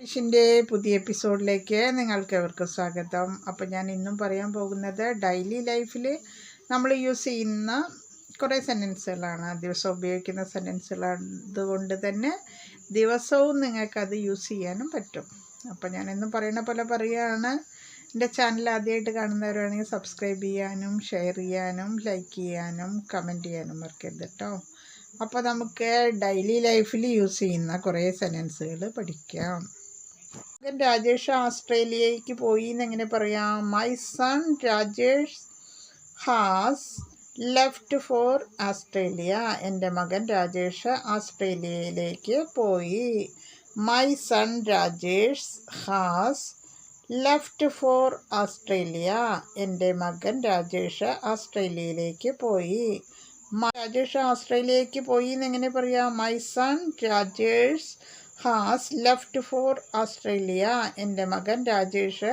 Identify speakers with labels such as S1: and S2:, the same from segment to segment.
S1: ഫിഷിന്റെ പുതിയ എപ്പിസോഡിലേക്ക് നിങ്ങൾക്ക് എവർക്കും സ്വാഗതം. അപ്പോൾ ഞാൻ ഇന്നും പറയാൻ പോകുന്നത് ഡെയിലി ലൈഫിൽ നമ്മൾ യൂസ് ചെയ്യുന്ന കുറേ സെന്റൻസുകളാണ്. ദിവസം ഉപയോഗിക്കുന്ന സെന്റൻസുകളായതുകൊണ്ട് തന്നെ ദിവസവും നിങ്ങൾക്കത് യൂസ് ചെയ്യാനും പറ്റും. അപ്പോൾ ഞാൻ എന്നും പറയുന്ന പോലെ പറയുകയാണ് എന്റെ ചാനൽ ആദ്യമായിട്ട് കാണുന്നവരാണെങ്കിൽ സബ്സ്ക്രൈബ് ചെയ്യാനും ഷെയർ ചെയ്യാനും ലൈക്ക് ചെയ്യാനും കമന്റ് ചെയ്യാനും മറക്കരുത് കേട്ടോ. അപ്പോൾ നമുക്ക് ഡെയിലി ലൈഫിൽ യൂസ് ചെയ്യുന്ന കുറേ സെന്റൻസുകൾ പഠിക്കാം. മകൻ രാജേഷ് ഓസ്ട്രേലിയയ്ക്ക് പോയി എന്ന് എങ്ങനെ പറയാം? My son Rajesh has left for Australia എന്റെ മകൻ രാജേഷ് ആസ്ട്രേലിയയിലേക്ക് പോയി. My son Rajesh has left for Australia എന്റെ മകൻ രാജേഷ് ആസ്ട്രേലിയയിലേക്ക് പോയി. രാജേഷ് ആസ്ട്രേലിയയ്ക്ക് പോയി എന്ന് എങ്ങനെ പറയാം? My son Rajesh has left for Australia എന്റെ മകൻ രാജേഷ്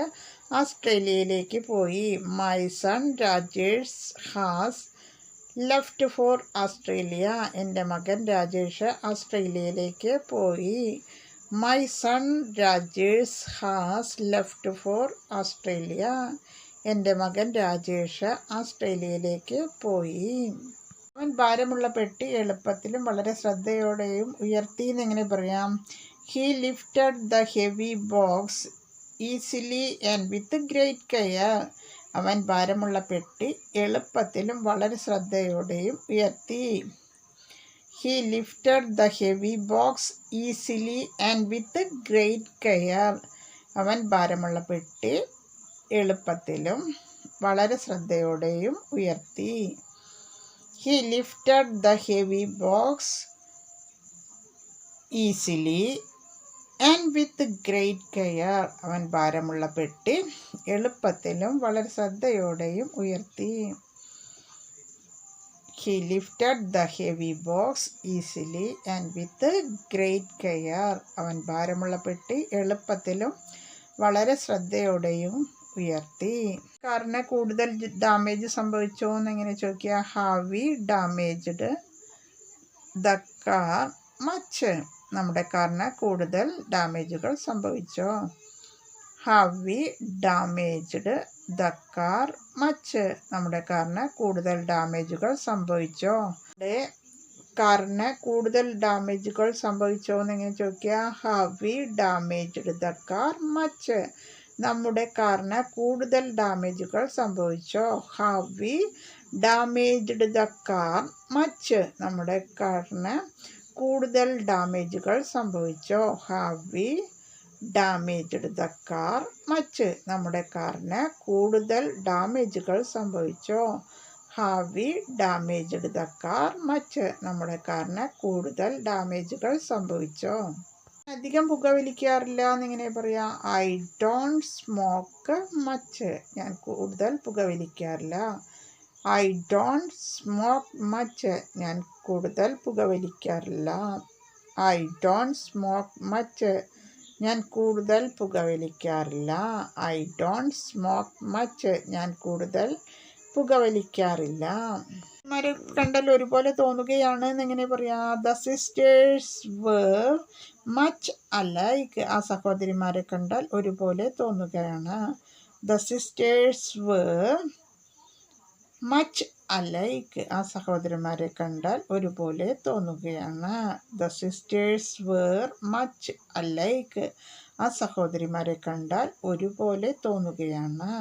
S1: ഓസ്ട്രേലിയയിലേക്ക് പോയി. My son Rajesh has left for Australia എന്റെ മകൻ രാജേഷ് ഓസ്ട്രേലിയയിലേക്ക് പോയി. My son Rajesh has left for Australia എന്റെ മകൻ രാജേഷ് ഓസ്ട്രേലിയയിലേക്ക് പോയി. അവൻ ഭാരമുള്ള പെട്ടി എളുപ്പത്തിലും വളരെ ശ്രദ്ധയോടെയും ഉയർത്തി എന്നെങ്ങനെ പറയാം? He lifted the heavy box easily and with great care അവൻ ഭാരമുള്ള പെട്ടി എളുപ്പത്തിലും വളരെ ശ്രദ്ധയോടെയും ഉയർത്തി. He lifted the heavy box easily and with great care അവൻ ഭാരമുള്ള പെട്ടി എളുപ്പത്തിലും വളരെ ശ്രദ്ധയോടെയും ഉയർത്തി. He lifted the heavy box easily and with great care അവൻ ഭാരമുള്ള പെട്ടി എളുപ്പത്തിലും വളരെ ശ്രദ്ധയോടെയും ഉയർത്തി. He lifted the heavy box easily and with great care അവൻ ഭാരമുള്ള പെട്ടി എളുപ്പത്തിലും വളരെ ശ്രദ്ധയോടെയും ഉയർത്തി. കാറിന് കൂടുതൽ ഡാമേജ് സംഭവിച്ചോ എന്നെങ്ങനെ ചോദിക്കുക? Have we damaged the car much നമ്മുടെ കാറിന് കൂടുതൽ ഡാമേജുകൾ സംഭവിച്ചോ? Have we damaged the car much നമ്മുടെ കാറിന് കൂടുതൽ ഡാമേജുകൾ സംഭവിച്ചോ? നമ്മുടെ കാറിന് കൂടുതൽ ഡാമേജുകൾ സംഭവിച്ചോ എന്നിങ്ങനെ ചോദിക്കുക? Have we damaged the car much നമ്മുടെ കാറിന് കൂടുതൽ ഡാമേജുകൾ സംഭവിച്ചോ? Have we damaged the car much നമ്മുടെ കാറിന് കൂടുതൽ ഡാമേജുകൾ സംഭവിച്ചോ? Have we damaged the car much നമ്മുടെ കാറിന് കൂടുതൽ ഡാമേജുകൾ സംഭവിച്ചോ? Have we damaged the car much നമ്മുടെ കാറിന് കൂടുതൽ ഡാമേജുകൾ സംഭവിച്ചോ? അധികം പുകവലിക്കാറില്ല എന്നിങ്ങനെ പറയാ ഐ ഡോണ്ട് സ്മോക്ക് മച്ച് ഞാൻ കൂടുതൽ പുകവലിക്കാറില്ല. ഐ ഡോണ്ട് സ്മോക്ക് മച്ച് ഞാൻ കൂടുതൽ പുകവലിക്കാറില്ല. ഐ ഡോണ്ട് സ്മോക്ക് മച്ച് ഞാൻ കൂടുതൽ പുകവലിക്കാറില്ല. ഐ ഡോണ്ട് സ്മോക്ക് മച്ച് ഞാൻ കൂടുതൽ പുകവലിക്കാറില്ല. മാരെ കണ്ടാൽ ഒരുപോലെ തോന്നുകയാണ് എന്നെങ്ങനെ പറയാം the sisters were much alike ആ സഹോദരിമാരെ കണ്ടാൽ ഒരുപോലെ തോന്നുകയാണ്. The sisters were much alike ആ സഹോദരിമാരെ കണ്ടാൽ ഒരുപോലെ തോന്നുകയാണ്. The sisters were much alike ആ സഹോദരിമാരെ കണ്ടാൽ ഒരുപോലെ തോന്നുകയാണ്.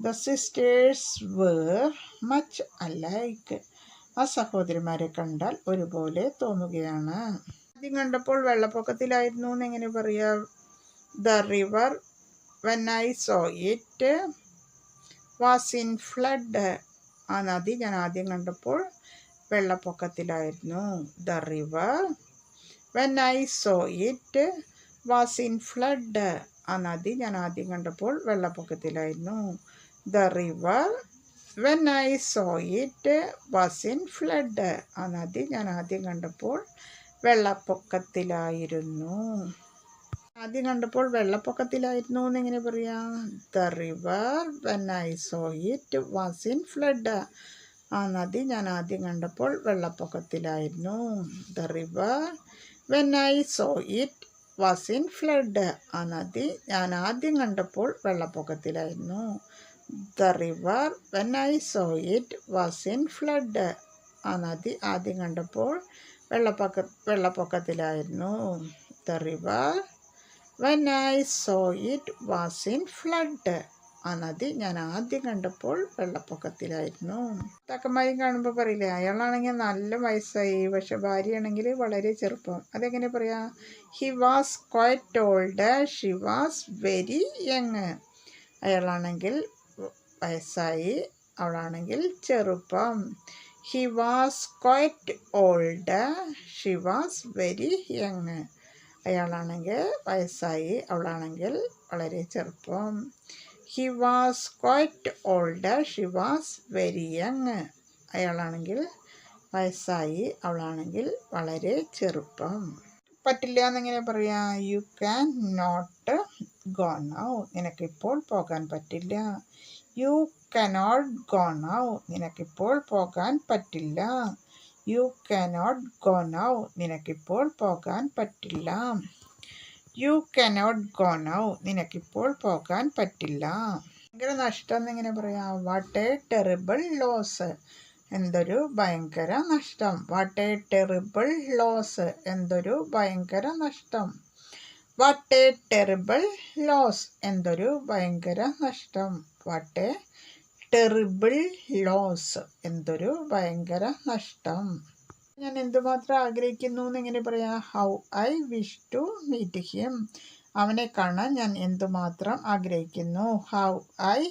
S1: The sisters were much alike ആ സഹോദരിമാരെ കണ്ടാൽ ഒരുപോലെ തോന്നുകയാണ്. ആദ്യം കണ്ടപ്പോൾ വെള്ളപ്പൊക്കത്തിലായിരുന്നു എന്ന് എങ്ങനെ പറയാം the river when I saw it was in flood ആ നദി ഞാൻ ആദ്യം കണ്ടപ്പോൾ വെള്ളപ്പൊക്കത്തിലായിരുന്നു. The river when I saw it was in flood ആ നദി ഞാൻ ആദ്യം കണ്ടപ്പോൾ വെള്ളപ്പൊക്കത്തിലായിരുന്നു. The river when I saw it was in flood. ആ നദി ഞാൻ ആദ്യം കണ്ടപ്പോൾ വെള്ളപ്പൊക്കത്തിലായിരുന്നു. ആദ്യം കണ്ടപ്പോൾ വെള്ളപ്പൊക്കത്തിലായിരുന്നു എന്നെങ്ങനെ പറയാം the river when I saw it was in flood. ആ നദി ഞാൻ ആദ്യം കണ്ടപ്പോൾ വെള്ളപ്പൊക്കത്തിലായിരുന്നു. The river when I saw it was in flood. ആ നദി ഞാൻ ആദ്യം കണ്ടപ്പോൾ വെള്ളപ്പൊക്കത്തിലായിരുന്നു. The river when I saw it was in flood ആ നദി ആദ്യം കണ്ടപ്പോൾ വെള്ളപ്പൊക്ക വെള്ളപ്പൊക്കത്തിലായിരുന്നു. The river when I saw it was in flood ആ നദി ഞാൻ ആദ്യം കണ്ടപ്പോൾ വെള്ളപ്പൊക്കത്തിലായിരുന്നു. തക്കന്മാരും കാണുമ്പോൾ പറയില്ലേ? അയാളാണെങ്കിൽ നല്ല വയസ്സായി. പക്ഷെ ഭാര്യയാണെങ്കിൽ വളരെ ചെറുപ്പം. അതെങ്ങനെ പറയാ? He was quite old she was very young അയാളാണെങ്കിൽ വയസ്സായി. അവളാണെങ്കിൽ ചെറുപ്പം. He was quite old she was very young അയാളാണെങ്കിൽ വയസ്സായി. അവളാണെങ്കിൽ വളരെ ചെറുപ്പം. He was quite old she was very young അയാളാണെങ്കിൽ വയസ്സായി. അവളാണെങ്കിൽ വളരെ ചെറുപ്പം. പറ്റില്ല എന്നെങ്ങനെ പറയാ? You can not go now നിനക്കിപ്പോൾ പോകാൻ പറ്റില്ല. യു കനോട്ട് ഗോ നൗ നിനക്കിപ്പോൾ പോകാൻ പറ്റില്ല. യു കനോട്ട് ഗോ നൗ നിനക്കിപ്പോൾ പോകാൻ പറ്റില്ല. യു കനോട്ട് ഗോ നൗ നിനക്കിപ്പോൾ പോകാൻ പറ്റില്ല. ഭയങ്കര നഷ്ടം എന്നിങ്ങനെ പറയാം. വാട്ട് എ ടെറിബിൾ ലോസ് എന്തൊരു ഭയങ്കര നഷ്ടം. വാട്ട് എ ടെറിബിൾ ലോസ് എന്തൊരു ഭയങ്കര നഷ്ടം. വാട്ട് എ ടെറിബിൾ ലോസ് എന്തൊരു ഭയങ്കര നഷ്ടം. വാട്ട് എ ടെറിബിൾ ലോസ് എന്തൊരു ഭയങ്കര നഷ്ടം. ഞാൻ എന്തുമാത്രം ആഗ്രഹിക്കുന്നു എന്നിങ്ങനെ പറയാം? How I wish to meet him അവനെ കാണാൻ ഞാൻ എന്തുമാത്രം ആഗ്രഹിക്കുന്നു? How I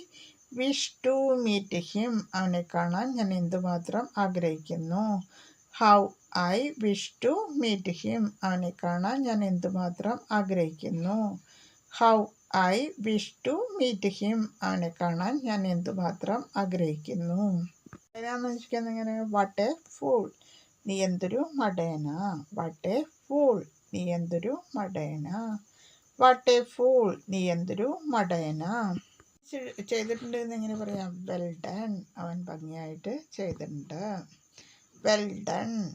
S1: wish to meet him അവനെ കാണാൻ ഞാൻ എന്തുമാത്രം ആഗ്രഹിക്കുന്നു? How I wish to meet him. അവനെ കാണാൻ ഞാൻ എന്തുമാത്രം ആഗ്രഹിക്കുന്നു? How I wish to meet him. അവനെ കാണാൻ ഞാൻ എന്തുമാത്രം ആഗ്രഹിക്കുന്നു? അതിനാന്ന് വെച്ചിരിക്കുന്നത് ഇങ്ങനെ വാട്ട് എ ഫൂൾ നീ എന്തൊരു മടയന? വാട്ട് എ ഫൂൾ നീ എന്തൊരു മടയന? വാട്ട് എ ഫൂൾ നീ എന്തൊരു മടയന? ചെയ്തിട്ടുണ്ട് എന്ന് എങ്ങനെ പറയാം? വെൽ ഡൺ അവൻ ഭംഗിയായിട്ട് ചെയ്തിട്ടുണ്ട്. Well done